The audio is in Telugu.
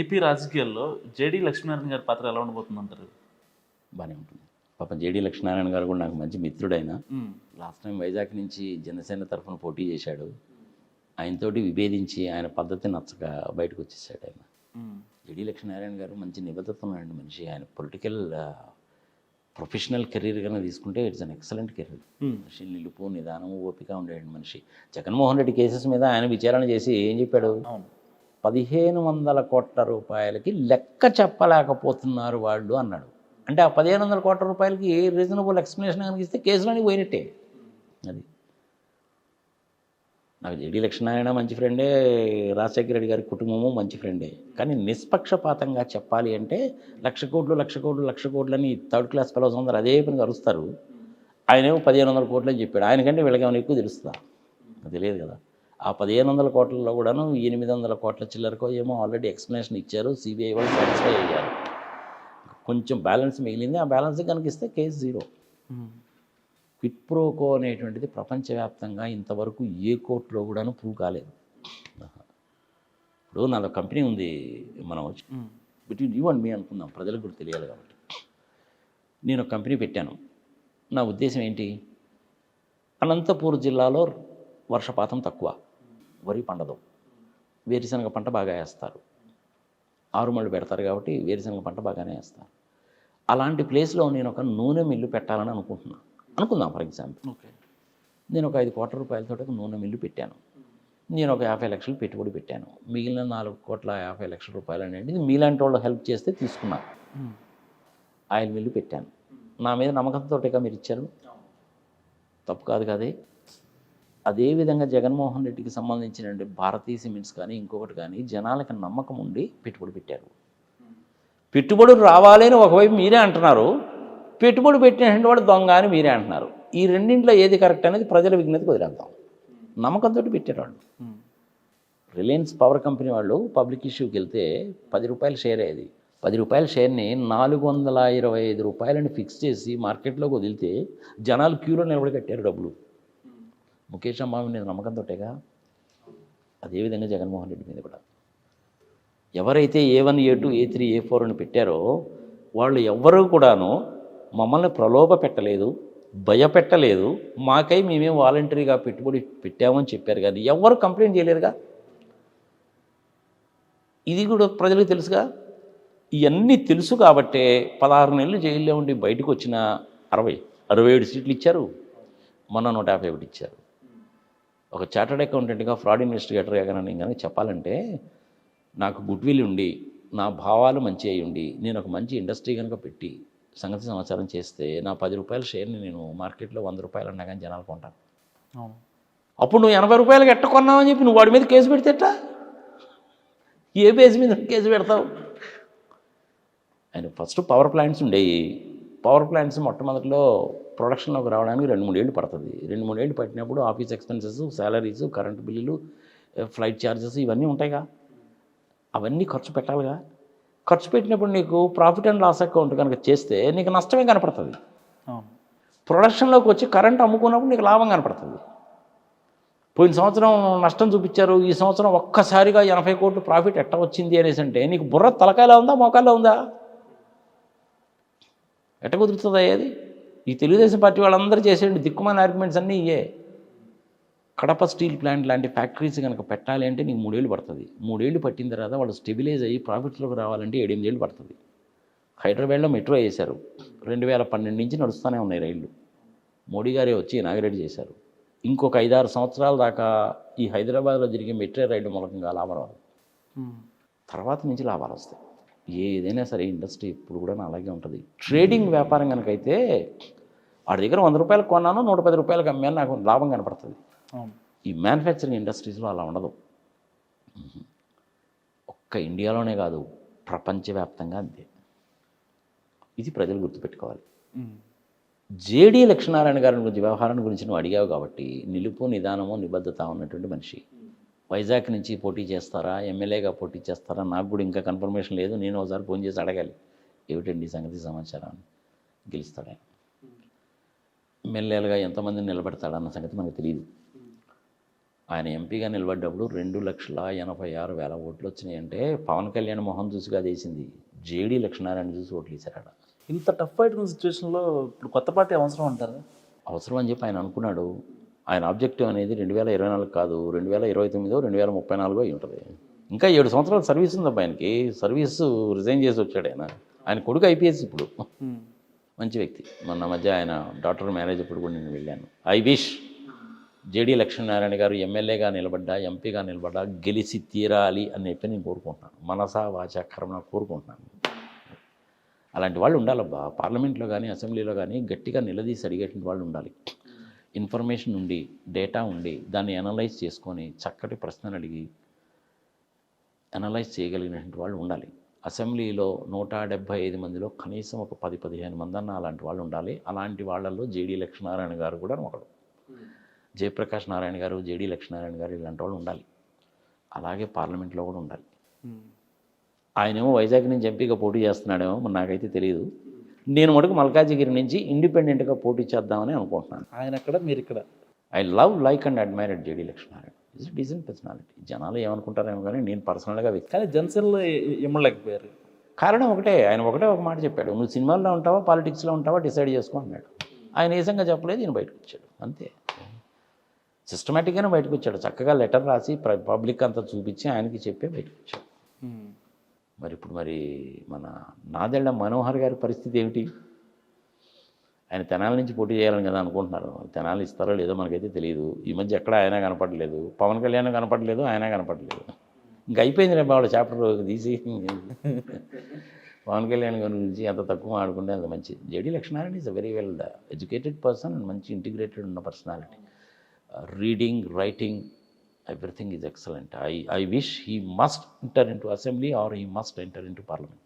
ఏపీ రాజకీయాల్లో జేడి లక్ష్మీనారాయణ గారి పాత్ర ఎలా ఉండబోతుంది అంటారు బాగానే ఉంటుంది. పాపం జేడీ లక్ష్మీనారాయణ గారు కూడా నాకు మంచి మిత్రుడైన. లాస్ట్ టైం వైజాగ్ నుంచి జనసేన తరఫున పోటీ చేశాడు. ఆయనతోటి విభేదించి ఆయన పద్ధతి నచ్చక బయటకు వచ్చేసాడు ఆయన. జేడీ లక్ష్మీనారాయణ గారు మంచి నిబద్ధత ఉన్నాడు మనిషి. ఆయన పొలిటికల్ ప్రొఫెషనల్ కెరీర్ కన్నా తీసుకుంటే ఇట్స్ అన్ ఎక్సలెంట్ కెరీర్. మనిషి నిలుపు నిదానం ఓపిక ఉండేడు మనిషి. జగన్మోహన్ రెడ్డి కేసెస్ మీద ఆయన విచారణ చేసి ఏం చెప్పాడు? పదిహేను వందల కోట్ల రూపాయలకి లెక్క చెప్పలేకపోతున్నారు వాళ్ళు అన్నాడు. అంటే ఆ పదిహేను వందల కోట్ల రూపాయలకి ఏ రీజనబుల్ ఎక్స్ప్లెనేషన్ కనిపిస్తే కేసులోని పోయినట్టే. అది. నాకు జేడీ లక్ష్మీనారాయణ మంచి ఫ్రెండే రాజశేఖర రెడ్డి గారి కుటుంబము మంచి ఫ్రెండే కానీ నిష్పక్షపాతంగా చెప్పాలి అంటే లక్ష కోట్లు లక్ష కోట్లు లక్ష కోట్లు అని థర్డ్ క్లాస్ ఫెలోస్ అందరూ అదే పనిగా అరుస్తారు. ఆయనేమో పదిహేను వందల కోట్లు అని చెప్పాడు. ఆయనకంటే వీళ్ళకేమైనా ఎక్కువ తెలుస్తుందా? తెలియదు కదా. ఆ పదిహేను వందల కోట్లలో కూడాను ఎనిమిది వందల కోట్ల చిల్లరకో ఏమో ఆల్రెడీ ఎక్స్ప్లెనేషన్ ఇచ్చారు. సిబిఐ వాళ్ళు సాటిస్ఫై అయ్యారు. కొంచెం బ్యాలెన్స్ మిగిలింది. ఆ బ్యాలెన్స్ కనుక ఇస్తే కేసు జీరో క్విట్ ప్రోకో అనేటువంటిది ప్రపంచవ్యాప్తంగా ఇంతవరకు ఏ కోర్టులో కూడాను ప్రూవ్ కాలేదు. ఇప్పుడు నాదో కంపెనీ ఉంది మనం బిట్వీన్ యూ అండ్ మీ అనుకుందాం. ప్రజలకు కూడా తెలియాలి కాబట్టి. నేను ఒక కంపెనీ పెట్టాను. నా ఉద్దేశం ఏంటి? అనంతపూర్ జిల్లాలో వర్షపాతం తక్కువ. వరి పండదు. వేరుశనగ పంట బాగా వేస్తారు. ఆరుమళ్ళు పెడతారు కాబట్టి వేరుశనగ పంట బాగానే వేస్తారు. అలాంటి ప్లేస్లో నేను ఒక నూనె మిల్లు పెట్టాలని అనుకుంటున్నాను అనుకుందాం ఫర్ ఎగ్జాంపుల్. ఓకే. నేను ఒక ఐదు కోట్ల రూపాయలతో ఒక నూనె మిల్లు పెట్టాను. నేను ఒక యాభై లక్షలు పెట్టుబడి పెట్టాను. మిగిలిన నాలుగు కోట్ల యాభై లక్షల రూపాయలు అనేది మీలాంటి వాళ్ళు హెల్ప్ చేస్తే తీసుకున్నాను ఆయిల్ మిల్లు పెట్టాను. నా మీద నమ్మకంతో మీరు ఇచ్చారు? తప్పు కాదు కదే. అదేవిధంగా జగన్మోహన్ రెడ్డికి సంబంధించిన భారతీయ సిమెంట్స్ కానీ ఇంకొకటి కానీ జనాలకి నమ్మకం ఉండి పెట్టుబడి పెట్టారు. పెట్టుబడులు రావాలి అని ఒకవైపు మీరే అంటున్నారు పెట్టుబడి పెట్టినటువంటి వాడు దొంగ అని మీరే అంటున్నారు. ఈ రెండింటిలో ఏది కరెక్ట్ అనేది ప్రజల విజ్ఞతకు వదిలేద్దాం. నమ్మకంతో పెట్టారు వాళ్ళు రిలయన్స్ పవర్ కంపెనీ వాళ్ళు పబ్లిక్ ఇష్యూకి వెళ్తే పది రూపాయల షేర్ అయ్యేది పది రూపాయల షేర్ని నాలుగు వందల ఇరవై ఐదు రూపాయలని ఫిక్స్ చేసి మార్కెట్లోకి వదిలితే జనాలు క్యూలో నిలబడి కట్టారు డబ్బులు. ముఖేష్ అంబానీ మీద నమ్మకంతోటేగా అదేవిధంగా జగన్మోహన్ రెడ్డి మీద కూడా. ఎవరైతే A one A two A three A four అని పెట్టారో వాళ్ళు ఎవ్వరూ కూడాను మమ్మల్ని ప్రలోభ పెట్టలేదు భయపెట్టలేదు. మాకై మేమేం వాలంటరీగా పెట్టుబడి పెట్టామని చెప్పారు కానీ ఎవరు కంప్లైంట్ చేయలేరుగా? ఇది కూడా ప్రజలకు తెలుసుగా? ఇవన్నీ తెలుసు కాబట్టే పదహారు నెలలు జైల్లో ఉండి బయటకు వచ్చిన అరవై అరవై ఏడు సీట్లు ఇచ్చారు. మొన్న నూట యాభై ఒకటి ఇచ్చారు. ఒక చార్టర్డ్ అకౌంటెంట్గా ఫ్రాడ్ ఇన్వెస్టిగేటర్గా కానీ నేను కనుక చెప్పాలంటే నాకు గుడ్ విల్ ఉండి నా భావాలు మంచి అయి ఉండి నేను ఒక మంచి ఇండస్ట్రీ కనుక పెట్టి సంగతి సమాచారం చేస్తే నా పది రూపాయల షేర్ని నేను మార్కెట్లో వంద రూపాయలు అన్నా కానీ జనాలు కొంటాను అప్పుడు నువ్వు ఎనభై రూపాయలకి ఎట్ట కొన్నావని చెప్పి నువ్వు వాడి మీద కేసు పెడితే ఎట్టా? ఏ బేస్ మీద కేసు పెడతావు? ఆయన ఫస్ట్ పవర్ ప్లాంట్స్ ఉండేవి పవర్ ప్లాంట్స్ మొట్టమొదటిలో ప్రొడక్షన్లోకి రావడానికి రెండు మూడేళ్ళు పడుతుంది. రెండు మూడేళ్ళు పట్టినప్పుడు ఆఫీస్ ఎక్స్పెన్సెస్ శాలరీస్ కరెంటు బిల్లులు ఫ్లైట్ ఛార్జెస్ ఇవన్నీ ఉంటాయిగా. అవన్నీ ఖర్చు పెట్టాలిగా. ఖర్చు పెట్టినప్పుడు నీకు ప్రాఫిట్ అండ్ లాస్ అకౌంట్ కనుక చేస్తే నీకు నష్టమే కనపడుతుంది. ప్రొడక్షన్లోకి వచ్చి కరెంట్ అమ్ముకున్నప్పుడు నీకు లాభం కనపడుతుంది. పోయిన సంవత్సరం నష్టం చూపించారు. ఈ సంవత్సరం ఒక్కసారిగా ఎనభై కోట్లు ప్రాఫిట్ ఎట్ట వచ్చింది అనేసి అంటే నీకు బుర్ర తలకాయలో ఉందా మోకాల్లో ఉందా? ఎట్ట కుదురుతుందా ఏది ఈ తెలుగుదేశం పార్టీ వాళ్ళందరూ చేసే దిక్కుమాల ఆర్గ్యుమెంట్స్ అన్నీ ఇయే కడప స్టీల్ ప్లాంట్ లాంటి ఫ్యాక్టరీస్ కనుక పెట్టాలి అంటే నీకు మూడేళ్ళు పడుతుంది. మూడేళ్ళు పట్టిన తర్వాత వాళ్ళు స్టెబిలైజ్ అయ్యి ప్రాఫిట్స్లోకి రావాలంటే ఏడెనిమిదేళ్ళు పడుతుంది. హైదరాబాద్లో మెట్రో వేశారు. రెండు వేల పన్నెండు నుంచి నడుస్తూనే ఉన్నాయి రైళ్ళు మోడీ గారే వచ్చి ఇనాగరేట్ చేశారు. ఇంకొక ఐదారు సంవత్సరాల దాకా ఈ హైదరాబాద్లో జరిగే మెట్రో రైలు మూలకంగా లాభం రాదు తర్వాత నుంచి లాభాలు వస్తాయి. ఏదైనా సరే ఇండస్ట్రీ ఇప్పుడు కూడా అలాగే ఉంటుంది. ట్రేడింగ్ వ్యాపారం కనుకైతే వాడి దగ్గర వంద రూపాయలు కొన్నాను నూట పది రూపాయలకు అమ్మాను నాకు లాభం కనపడుతుంది. ఈ మ్యానుఫ్యాక్చరింగ్ ఇండస్ట్రీస్లో అలా ఉండదు. ఒక్క ఇండియాలోనే కాదు ప్రపంచవ్యాప్తంగా అంతే. ఇది ప్రజలు గుర్తుపెట్టుకోవాలి. జేడీ లక్ష్మీనారాయణ గారి గురించి వ్యవహారాన్ని గురించి నువ్వు అడిగావు కాబట్టి నిలుపు నిదానము నిబద్ధత ఉన్నటువంటి మనిషి. వైజాగ్ నుంచి పోటీ చేస్తారా? ఎమ్మెల్యేగా పోటీ చేస్తారా? నాకు కూడా ఇంకా కన్ఫర్మేషన్ లేదు. నేను ఒకసారి ఫోన్ చేసి అడగాలి. ఏమిటండి ఈ సంగతి? సమాచారం గెలుస్తాడు ఆయన? ఎమ్మెల్యేలుగా ఎంతమందిని నిలబెడతాడన్న సంగతి మనకు తెలియదు ఆయన ఎంపీగా నిలబడ్డప్పుడు రెండు లక్షల ఎనభై ఆరు వేల ఓట్లు వచ్చినాయంటే పవన్ కళ్యాణ్ మొహం చూసిగా వేసింది జేడీ లక్ష్మీనారాయణ చూసి ఓట్లు వేశారు ఆడ ఇంత టఫ్ ఉన్న సిచ్యువేషన్లో ఇప్పుడు కొత్త పార్టీ అవసరం అంటారా? అవసరం అని చెప్పి ఆయన అనుకున్నాడు. ఆయన ఆబ్జెక్టివ్ అనేది రెండు వేల ఇరవై నాలుగు కాదు రెండు వేల ఇరవై తొమ్మిదో రెండు వేల ముప్పై నాలుగో అయి ఉంటుంది. ఇంకా ఏడు సంవత్సరాల సర్వీస్ ఉంది ఆయనకి. సర్వీస్ రిజైన్ చేసి వచ్చాడు ఆయన. ఆయన కొడుకు ఐపీఎస్ ఇప్పుడు. మంచి వ్యక్తి. మొన్న మధ్య ఆయన డాక్టర్ మ్యారేజ్ అప్పుడు కూడా నేను వెళ్ళాను. ఐ విష్ జేడీ లక్ష్మీనారాయణ గారు ఎమ్మెల్యేగా నిలబడ్డా ఎంపీగా నిలబడ్డా గెలిచి తీరాలి అని చెప్పి నేను కోరుకుంటున్నాను. మనసా వాచ కోరుకుంటున్నాను. అలాంటి వాళ్ళు ఉండాలబ్బా. పార్లమెంట్లో కానీ అసెంబ్లీలో కానీ గట్టిగా నిలదీసి అడిగేటువంటి వాళ్ళు ఉండాలి. ఇన్ఫర్మేషన్ ఉండి డేటా ఉండి దాన్ని అనలైజ్ చేసుకొని చక్కటి ప్రశ్నలు అడిగి అనలైజ్ చేయగలిగినటువంటి వాళ్ళు ఉండాలి. అసెంబ్లీలో నూట డెబ్భై ఐదు మందిలో కనీసం ఒక పది పదిహేను మంది అన్న అలాంటి వాళ్ళు ఉండాలి. అలాంటి వాళ్ళల్లో జేడీ లక్ష్మీనారాయణ గారు కూడా ఒకడు. జయప్రకాష్ నారాయణ గారు జేడీ లక్ష్మీనారాయణ గారు ఇలాంటి వాళ్ళు ఉండాలి. అలాగే పార్లమెంట్లో కూడా ఉండాలి. ఆయనేమో వైజాగ్ నుంచి ఎంపీగా పోటీ చేస్తున్నాడేమో మరి నాకైతే తెలియదు. నేను మటుకు మల్కాజిగిరి నుంచి ఇండిపెండెంట్గా పోటీ చేద్దామని అనుకుంటున్నాను. ఆయన అక్కడ మీరు ఇక్కడ. I love like and admire JD Lakshminarayana. Is decent personality జనాలు ఏమనుకుంటారేమో కానీ నేను పర్సనల్గా కానీ జనసేనలో ఇమ్మలేకపోయారు. కారణం ఒకటే ఆయన ఒకటే ఒక మాట చెప్పాడు. నువ్వు సినిమాల్లో ఉంటావా పాలిటిక్స్లో ఉంటావా డిసైడ్ చేసుకో అన్నాడు. ఆయన నిజంగా చెప్పలేదు ఈయన బయటకు వచ్చాడు. అంతే. సిస్టమేటిక్గానే బయటకు వచ్చాడు. చక్కగా లెటర్ రాసి పబ్లిక్ అంతా చూపించి ఆయనకి చెప్పే బయటకు వచ్చాడు. మరి ఇప్పుడు మరి మన నాదెళ్ళ మనోహర్ గారి పరిస్థితి ఏమిటి? ఆయన తెనాల నుంచి పోటీ చేయాలని కదా అనుకుంటున్నారు. తెనాలు ఇస్తారో లేదో మనకైతే తెలియదు ఈ మధ్య ఎక్కడ ఆయన కనపడలేదు. పవన్ కళ్యాణ్ కనపడలేదు ఆయన కనపడలేదు. ఇంక అయిపోయింది రే వాళ్ళ చాప్టర్ తీసి. పవన్ కళ్యాణ్ గారి గురించి ఎంత తక్కువ ఆడుకుంటే అంత మంచి JD Lakshminarayana is a very well educated person and మంచి ఇంటిగ్రేటెడ్ ఉన్న personality reading writing everything is excellent. I, I wish he must enter into assembly or he must enter into parliament.